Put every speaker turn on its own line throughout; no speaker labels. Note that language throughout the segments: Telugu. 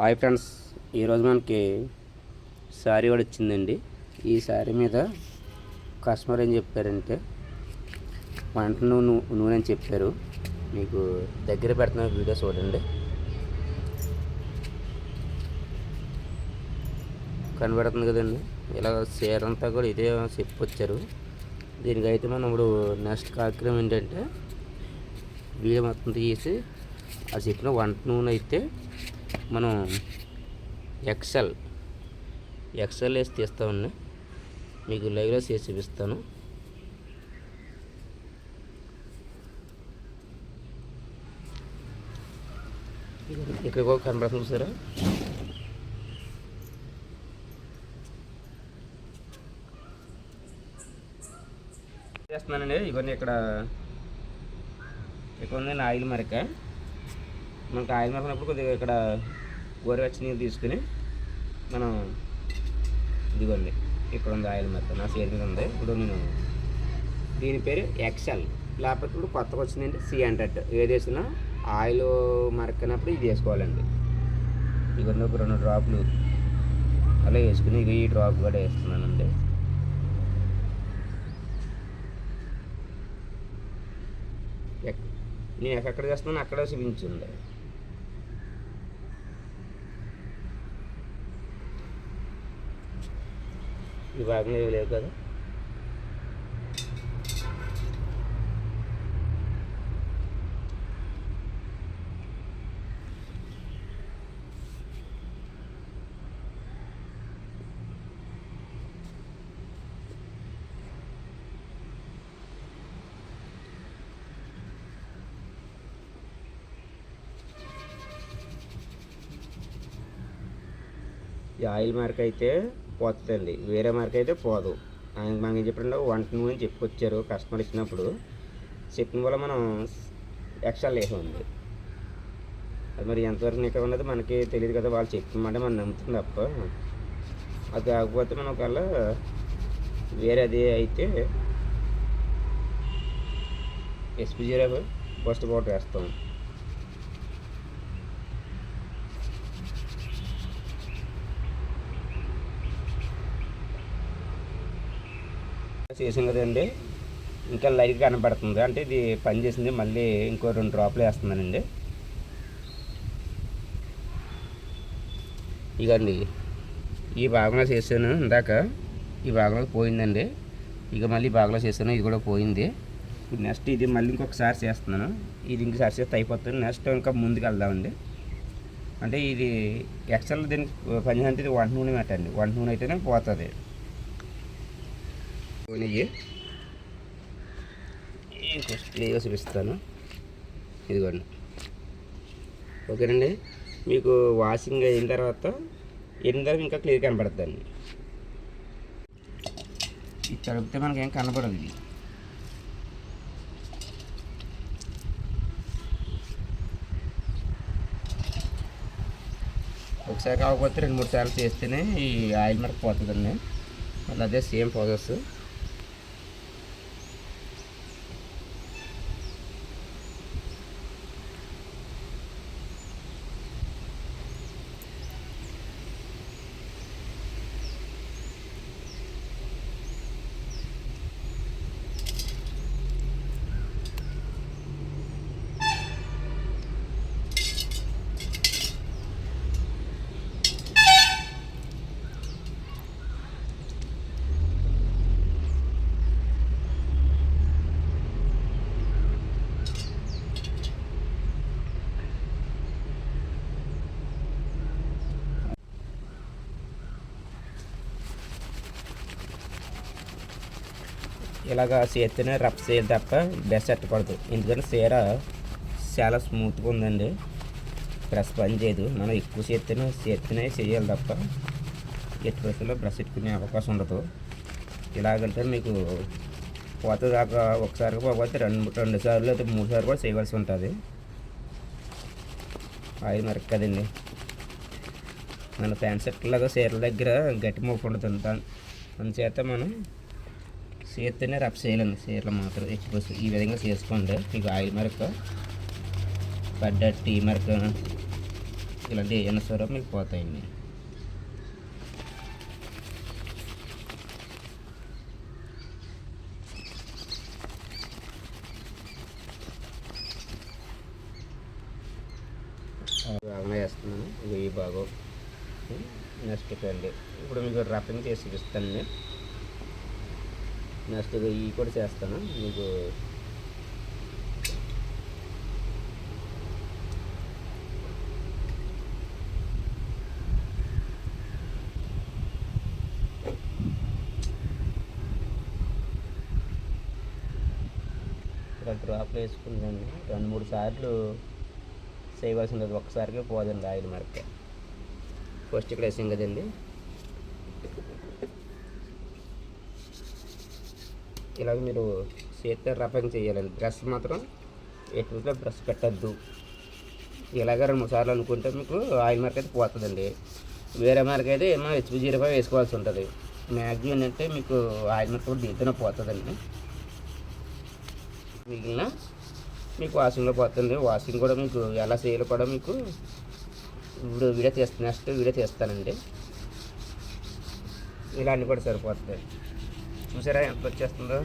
హాయ్ ఫ్రెండ్స్ ఈరోజు మనకి శారీ కూడా వచ్చిందండి ఈ శారీ మీద కస్టమర్ ఏం చెప్పారంటే వంట నూనె నూనె అని చెప్పారు. మీకు దగ్గర పెడుతున్న వీడియో చూడండి. కనబడుతుంది కదండి. ఇలా చీర అంతా కూడా ఇదే చెప్పొచ్చారు. దీనికైతే మనం ఇప్పుడు నెక్స్ట్ కార్యక్రమం ఏంటంటే వీడియో మొత్తం తీసి అది చెప్పిన వంట నూనె అయితే మనం ఎక్సెల్ ఎక్సెల్ వేసి తీస్తామండి. మీకు లైవ్లో చేసి చూపిస్తాను. ఇక్కడ కూడా కనబడుతుంది సార్ చేస్తున్నానండి. ఇవన్నీ ఇక్కడ ఇక్కడ ఉంది ఆయిల్ మరక. మనకు ఆయిల్ మరకనప్పుడు కొద్దిగా ఇక్కడ గోరువెచ్చ నీళ్ళు తీసుకుని మనం ఇదిగోండి ఇక్కడ ఉంది ఆయిల్ మరక నా చేతి మీద ఉంది. ఇప్పుడు నేను దీని పేరు ఎక్సెల్. లేకపోతే ఇప్పుడు కొత్తగా వచ్చిందంటే సి హండ్రెడ్. ఏది వేసినా ఆయిల్ మరకనప్పుడు ఇది వేసుకోవాలండి. ఇవన్నీ ఒక రెండు డ్రాప్లు అలా వేసుకుని ఇక ఈ డ్రాప్ కూడా వేస్తున్నానండి. ఎక్- నేను ఎక్కడ చేస్తున్నాను అక్కడ చూపించింది. ఈ భాగంలో లేవు కదా. ఈ ఆయిల్ మార్క్ అయితే పోతుందండి. వేరే మార్క్ అయితే పోదు. ఆయన మనకి చెప్పండి వంట నూనె అని చెప్పుకొచ్చారు కస్టమర్ ఇచ్చినప్పుడు. చెప్పిన వల్ల మనం ఎక్స్ట్రా లేసి ఉంది అది మరి ఎంతవరకు నిక్క ఉన్నది మనకి తెలియదు కదా వాళ్ళు చెప్పినమాట మనం నమ్ముతుంది తప్ప. అది కాకపోతే మనం ఒకవేళ వేరే అది అయితే ఎస్పీ జీరో ఫస్ట్ పౌడర్ వేస్తాం. చేసాం కదండి ఇంకా లైట్ కనబడుతుంది. అంటే ఇది పని చేసింది. మళ్ళీ ఇంకో రెండు డ్రాప్లు వేస్తున్నానండి. ఇగండి. ఈ భాగంలో చేశాను. ఇందాక ఈ భాగంలో పోయిందండి. ఇక మళ్ళీ భాగంలో చేశాను. ఇది కూడా పోయింది. ఇప్పుడు నెక్స్ట్ ఇది మళ్ళీ ఇంకొకసారి చేస్తున్నాను. ఇది ఇంకోసారి చేస్తే అయిపోతుంది. నెక్స్ట్ ఇంకా ముందుకు వెళ్దామండి. అంటే ఇది ఎక్సెల్ దీనికి పని అంటే ఇది వంట నూనె పెట్టండి వంట నూనె అయితేనే పోతుంది. నెయ్యి క్లియర్గా చూపిస్తాను. ఇదిగోండి. ఓకేనండి? మీకు వాషింగ్ అయిన తర్వాత అయిన తర్వాత ఇంకా క్లియర్ కనపడుతుందండి ఇది తడిపితే మనకేం కనపడదు ఇది. ఒకసారి కాకపోతే రెండు మూడు సార్లు చేస్తేనే ఈ ఆయిల్ మరక పోతుందండి. మళ్ళీ అదే సేమ్ ప్రాసెస్ ఇలాగ చేస్తేనే రఫ్ చేయాలి తప్ప బ్రష్ ఎట్టకూడదు ఎందుకంటే చీర చాలా స్మూత్గా ఉందండి. బ్రష్ పని చేయదు. మనం ఎక్కువ చేస్తేనే చేతినే చేయాలి తప్ప ఎట్టి పరిస్థితుల్లో బ్రష్ ఎట్టుకునే అవకాశం ఉండదు. ఇలాగంటే మీకు పోత దాకా ఒకసారి పోకపోతే రెండు రెండు సార్లు అయితే మూడు సార్లు కూడా చేయవలసి ఉంటుంది. అది మరి కదండి. మన ప్యాంట్ షర్ట్లాగా చీరల దగ్గర గట్టి మూపు ఉంటుంది దాని అందుచేత మనం చేస్తేనే రబ్ చేయాలండి. చీరలు మాత్రం ఎక్కువ ఈ విధంగా చేసుకోండి. మీకు ఆయిల్ మరక పడ్డ టీ మరక ఇలాంటి ఏమైనా సరే మీకు పోతాయండి. బాగా వేస్తున్నాను. ఇవి ఈ బాగో నెక్స్ట్ అండి ఇప్పుడు మీకు రఫింగ్ చేసి చూపిస్తానండి నెక్స్ట్ ఇవి కూడా చేస్తాను. మీకు ఇక్కడ డ్రాప్లు వేసుకుందండి రెండు మూడు సార్లు చేయవలసి ఉండదు పోదండి ఆయిల్ మరక. ఫస్ట్ ఇక్కడ వేసాం కదండి. ఇలాగ మీరు చేతితో రఫింగ్ చేయాలండి బ్రష్ మాత్రం ఎటువంటి బ్రష్ పెట్టద్దు. ఇలాగ రెండు మూడు సార్లు అనుకుంటే మీకు ఆయిల్ మార్క్ అయితే పోతుందండి. వేరే మార్క్ అయితే ఏమో హెచ్పి జీరో ఫైవ్ వేసుకోవాల్సి ఉంటుంది. మ్యాక్సిమం ఏంటంటే మీకు ఆయిల్ మార్క్ కూడా దీంతోనే పోతుందండి. మిగిలిన మీకు వాషింగ్లో పోతుంది. వాషింగ్ కూడా మీకు ఎలా చేయాలో కూడా మీకు ఇప్పుడు వీడియో తీస్తాను నెక్స్ట్ వీడియో తీస్తానండి. ఇలా అన్నీ కూడా సరిపోతుంది చూసారా ఎంత వచ్చేస్తుందో?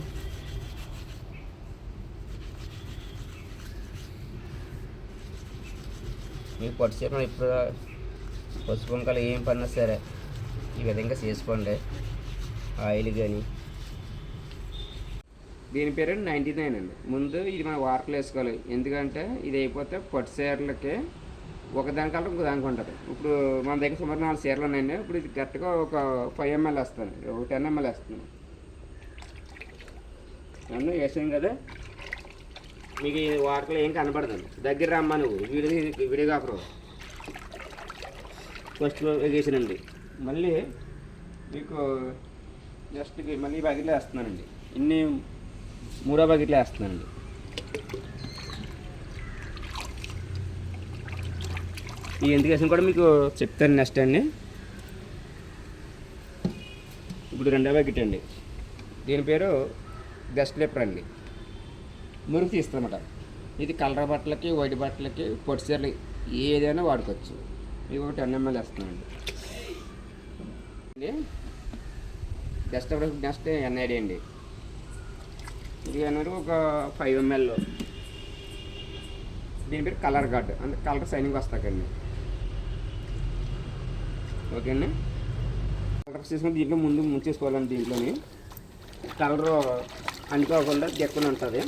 మీకు పట్టు చీరలు ఇప్పుడు పసుపు వంకలు ఏం పన్నా సరే ఈ విధంగా చేసుకోండి. ఆయిల్ కానీ. దీని పేరు నైంటీ నైన్ అండి. ముందు ఇది మనం వార్పులు వేసుకోవాలి. ఎందుకంటే ఇది అయిపోతే పట్టు చీరలకి ఒక దానికల్లా ఇంకో దానికి ఉంటుంది. ఇప్పుడు మన దగ్గర సుమారు నాలుగు చీరలు ఉన్నాయండి. ఇప్పుడు ఇది గట్టిగా ఒక ఫైవ్ ఎంఎల్ వస్తుంది ఒక టెన్ ఎంఎల్ వస్తుంది నన్ను వేసాం కదా? మీకు ఈ వార్కలు ఏం కనపడదండి దగ్గర రమ్మా నువ్వు. వీడియో వీడియో కాకరు ఫస్ట్ వేసానండి. మళ్ళీ మీకు జస్ట్ మళ్ళీ బకెట్లో వేస్తున్నానండి. ఇన్ని మూడో బకెట్లో వేస్తున్నానండి. ఈ ఎందుకు వేసిన కూడా మీకు చెప్తాను నెక్స్ట్ అండి. ఇప్పుడు రెండో బకెట్ అండి. దీని పేరు గస్ట్ లేపర్ అండి. మురుగు తీస్తుందన్నమాట ఇది కలర్ బట్టలకి వైట్ బట్టలకి పొట్టి చీరలు ఏదైనా వాడుకోవచ్చు. ఇవి ఒక టెన్ ఎంఎల్ వేస్తున్నానండి డస్ట్ నెక్స్ట్ ఎన్ఐడి అండి. ఇది అనేది ఒక ఫైవ్ ఎంఎల్ దీని పేరు కలర్ గార్డ్. అంటే కలర్ సైనింగ్ వస్తాకండి. ఓకే అండి. కలర్ చేసుకుని దీంట్లో ముందు ముంచేసుకోవాలండి దీంట్లోని. కలర్ అనుకోకుండా దిక్కున ఉంటుంది.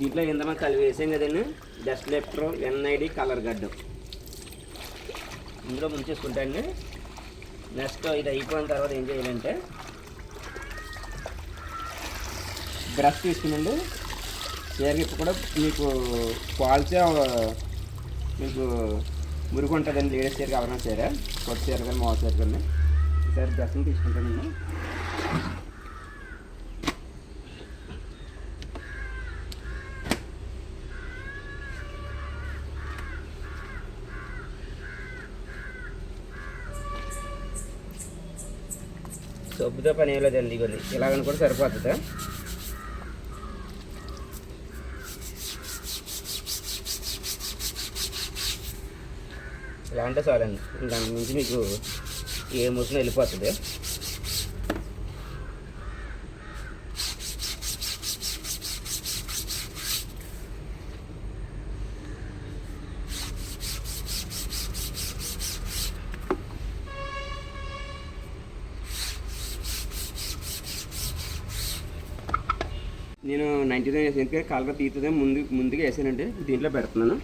దీంట్లో దీంట్లో కలిపి వేసాం కదండి. డస్ట్ లెఫ్టర్ ఎన్ఐడి కలర్ గడ్డ ఇందులో ముంచేసుకుంటా అండి. నెక్స్ట్ ఇది అయిపోయిన తర్వాత ఏం చేయాలంటే బ్రష్ తీసుకునండి. చీరకి కూడా మీకు క్వాలిటీ మీకు మురుగు ఉంటుందండి లేడీస్ చీర కావాలన్నా చీర కొత్త చీర కానీ మోత చీర కానీ. ఈసారి బ్రష్ని తీసుకుంటానండి సబ్బుతో పని ఏం లేదండి ఇవన్నీ. ఇలాగని కూడా సరిపోతుంది ఇలా అంటే చాలండి దాని నుంచి మీకు ఏ ముసిన వెళ్ళిపోతుంది. నేను నైంటీ నైన్ వేసాను కాలుగా కలర్ ముందు ముందుగా వేసానండి దీంట్లో పెడుతున్నాను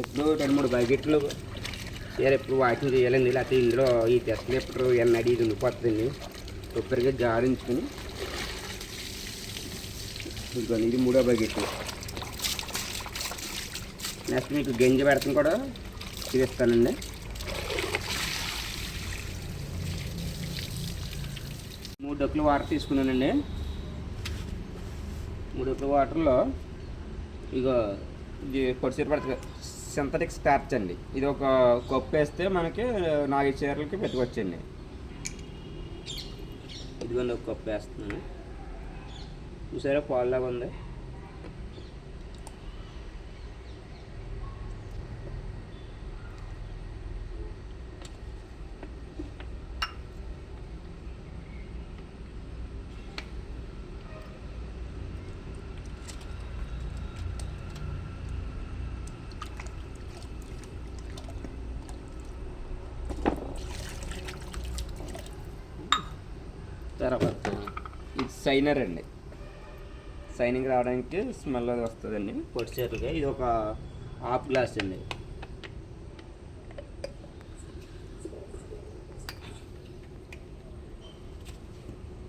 ఎప్పుడు గిట్లు మూడు బకెట్లు ఎప్పుడు వాకింగ్ చేయాలండి లేకపోతే ఇందులో ఈ టెస్ట్ ఎప్పుడు ఎన్నడి అడిగి ఉండిపోతుందండి. ఉప్పరిగా జారించుకుని. ఇదిగోండి ఇది మూడో బకెట్. నెక్స్ట్ మీకు గంజి పెడతాను కూడా. చూపిస్తానండి మూడు డొక్కులు వాటర్ తీసుకున్నానండి. మూడు డొక్కులు వాటర్లో ఇక ఇది పొడిసేరు పడుతుంది. సింథటిక్ స్టార్చ్ అండి. ఇది ఒక కప్పు వేస్తే మనకి నాలుగు చీరలకి పెట్టుకోవచ్చండి. ఇదిగోండి ఒక కప్పు వేస్తున్నాను. చూసారా పాలులాగా ఉంది. తర్వాత ఇది సైనర్ అండి. సైనింగ్ రావడానికి స్మెల్ అది వస్తుందండి. పొడిచేరుగా ఇది ఒక హాఫ్ గ్లాస్ అండి.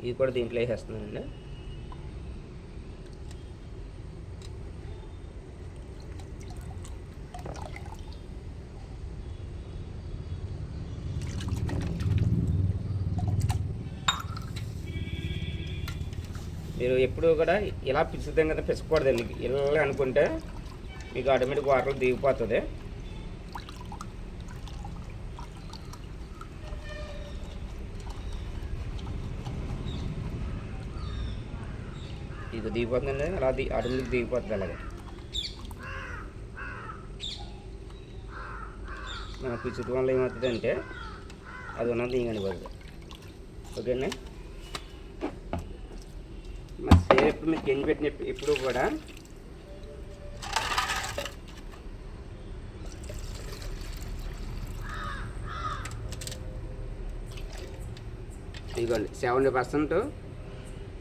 ఇది కూడా దీంట్లో వేసేస్తున్నానండి. మీరు ఎప్పుడు కూడా ఇలా పిసుకుతాం కదా పిసకూడదండి ఇలా అనుకుంటే మీకు ఆటోమేటిక్ వాటర్ దిగిపోతుంది. ఇది దిగిపోతుందండి అలా ది ఆటోమేటిక్ దిగిపోతుంది అలాగే. మన పిచ్చుట వల్ల ఏమవుతుందంటే అది ఉన్నది దిగండి ఓకే ఓకేనా? మా మీకు ఎన్ని పెట్టిన ఎప్పుడు కూడా. ఇదిగోండి సెవెంటీ పర్సెంట్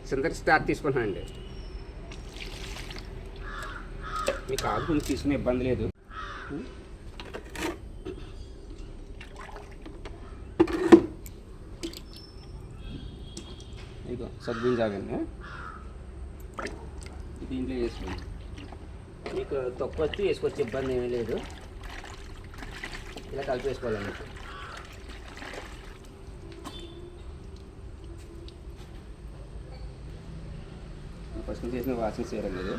సింథటిక్ స్టార్ తీసుకుంటున్నానండి. మీకు ఆకు తీసుకునే ఇబ్బంది లేదు. ఇదిగో సబ్బిన్ జాగండి దీంట్లో వేసుకోండి. మీకు తక్కువ వచ్చి వేసుకోవచ్చు ఇబ్బంది ఏమీ లేదు. ఇలా కలిపి వేసుకోవాలండి. ఫస్ట్ చేసిన వాసన చేయడం లేదు.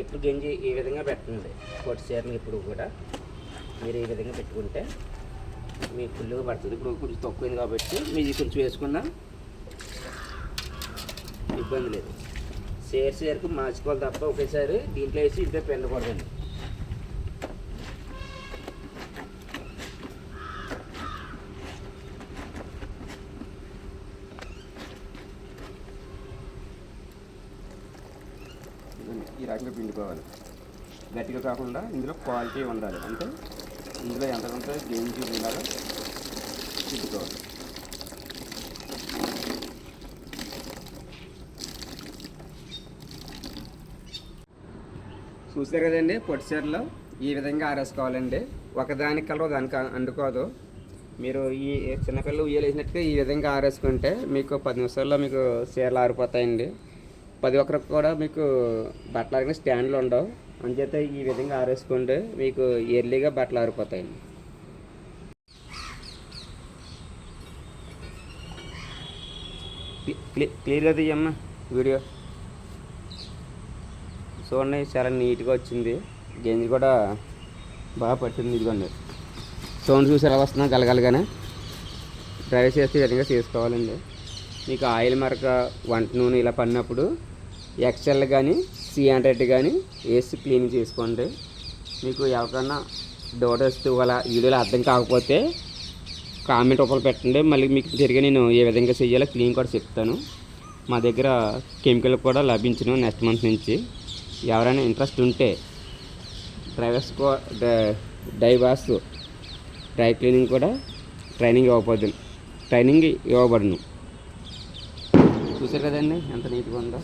ఎప్పుడు గంజి ఈ విధంగా పెట్టండి. పొట్టి చీరలు ఇప్పుడు కూడా మీరు ఈ విధంగా పెట్టుకుంటే మీకు ఫుల్గా పడుతుంది. ఇప్పుడు కొంచెం తక్కువైంది కాబట్టి మీది కొంచెం వేసుకున్నా ఇబ్బంది లేదు. షేర్ షేర్కి మార్చుకోవాలి తప్ప ఒకేసారి దీంట్లో వేసి ఇద్దరు పెండకూడదండి. ఈ రకంగా పిండుకోవాలి. గట్టిగా కాకుండా ఇందులో క్వాలిటీ ఉండాలి. అంటే ఇందులో ఎంత కొంత గేంజి ఉండాలో పిండుకోవాలి చూసారు కదండి పొట్టిచీరలో ఈ విధంగా ఆరేసుకోవాలండి. ఒకదానికి కలవ దానికి అండుకోదు మీరు ఈ చిన్నపిల్లలు ఉయ్యలు వేసినట్టుగా ఈ విధంగా ఆరేసుకుంటే మీకు పది నిమిషాల్లో మీకు చీరలు ఆరిపోతాయండి. పది ఒక్కరికి కూడా మీకు బట్టలు ఆరిన స్టాండ్లు ఉండవు. అంచేత ఈ విధంగా ఆరేసుకుంటే మీకు ఎర్లీగా బట్టలు ఆరిపోతాయండి క్లియర్గా తీయమ్మా వీడియో. చూడండి చాలా నీట్గా వచ్చింది. గంజి కూడా బాగా పట్టింది ఇదిగోండి. సౌండ్ చూసి ఎలా వస్తున్నా గలగలగానే డ్రైవ్ చేస్తే విధంగా చేసుకోవాలండి. మీకు ఆయిల్ మరక వంట నూనె ఇలా పడినప్పుడు ఎక్సెల్ కానీ సి హండ్రెడ్ కానీ వేసి క్లీన్ చేసుకోండి. మీకు ఎవరికన్నా డౌట్ వస్తూ అలా వీడియోలో అర్థం కాకపోతే కామెంట్ రూపంలో పెట్టండి. మళ్ళీ మీకు తిరిగి నేను ఏ విధంగా చేయాలో క్లీన్ కూడా చెప్తాను. మా దగ్గర కెమికల్ కూడా లభించను నెక్స్ట్ మంత్ నుంచి. ఎవరైనా ఇంట్రెస్ట్ ఉంటే డ్రైవర్స్ కో డ్రై క్లీనింగ్ కూడా ట్రైనింగ్ ఇవ్వబోదు ట్రైనింగ్ ఇవ్వబడును. చూసారు కదండి ఎంత నీట్గా ఉందో.